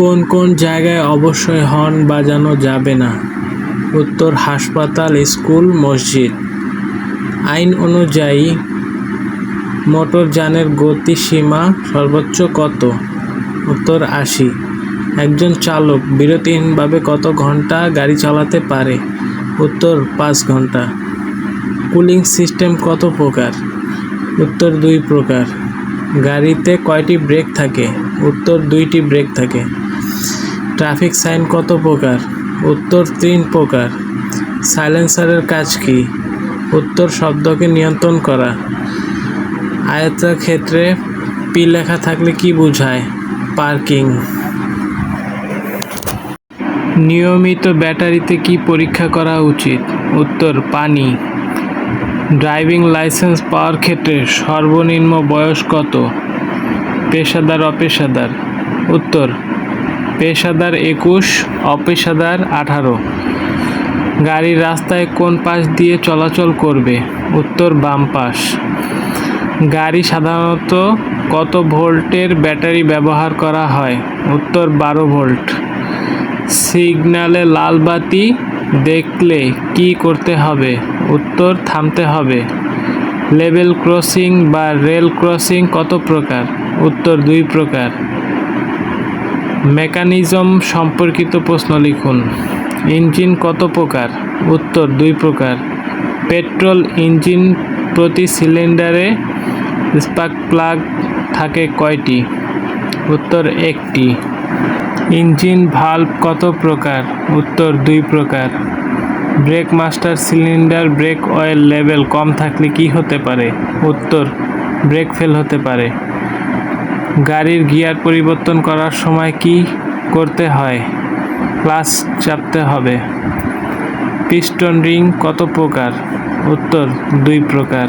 কোন কোন জায়গায় অবশ্যই হর্ন বাজানো যাবে না। উত্তর হাসপাতাল, স্কুল, মসজিদ। আইন অনুযায়ী মোটরযানের গতিসীমা সর্বোচ্চ কত? উত্তর আশি। একজন চালক বিরতিহীনভাবে কত ঘণ্টা গাড়ি চালাতে পারে? উত্তর পাঁচ ঘণ্টা। কুলিং সিস্টেম কত প্রকার? উত্তর দুই প্রকার। গাড়িতে কয়টি ব্রেক থাকে? উত্তর দুইটি ব্রেক থাকে। ট্রাফিক সাইন কত প্রকার? উত্তর তিন প্রকার। সাইলেন্সারের কাজ কি? উত্তর শব্দকে নিয়ন্ত্রণ করা। আয়তক্ষেত্রে পি লেখা থাকলে কি বোঝায়? পার্কিং। নিয়মিত ব্যাটারিতে কি পরীক্ষা করা উচিত? উত্তর, পানি। ড্রাইভিং লাইসেন্স পাওয়ার ক্ষেত্রে সর্বনিম্ন বয়স কত? পেশাদার, অপেশাদার। উত্তর পেশাদার একুশ, অপেশাদার আঠারো। গাড়ি রাস্তায় কোন পাশ দিয়ে চলাচল করবে? উত্তর, বাম পাশ। গাড়ি সাধারণত কত ভোল্টের ব্যাটারি ব্যবহার করা হয়? উত্তর, বারো ভোল্ট। সিগন্যালে লাল বাতি দেখলে কি করতে হবে? উত্তর, থামতে হবে। লেভেল ক্রসিং বা রেল ক্রসিং কত প্রকার? উত্তর, দুই প্রকার। মেকানিজম সম্পর্কিত প্রশ্ন লিখুন। ইঞ্জিন কত প্রকার? উত্তর, দুই প্রকার। পেট্রোল ইঞ্জিন প্রতি সিলিন্ডারে স্পার্ক প্লাগ থাকে কয়টি? উত্তর, একটি। ইঞ্জিন ভাল্ব কত প্রকার? উত্তর, দুই প্রকার। Brake master cylinder, brake oil level কম থাকলে কি হতে পারে? উত্তর, ব্রেক ফেল হতে পারে। গাড়ির গিয়ার পরিবর্তন করার সময় কি করতে হয়? ক্লাস চাপতে হবে। পিস্টন রিং কত প্রকার? উত্তর, দুই প্রকার।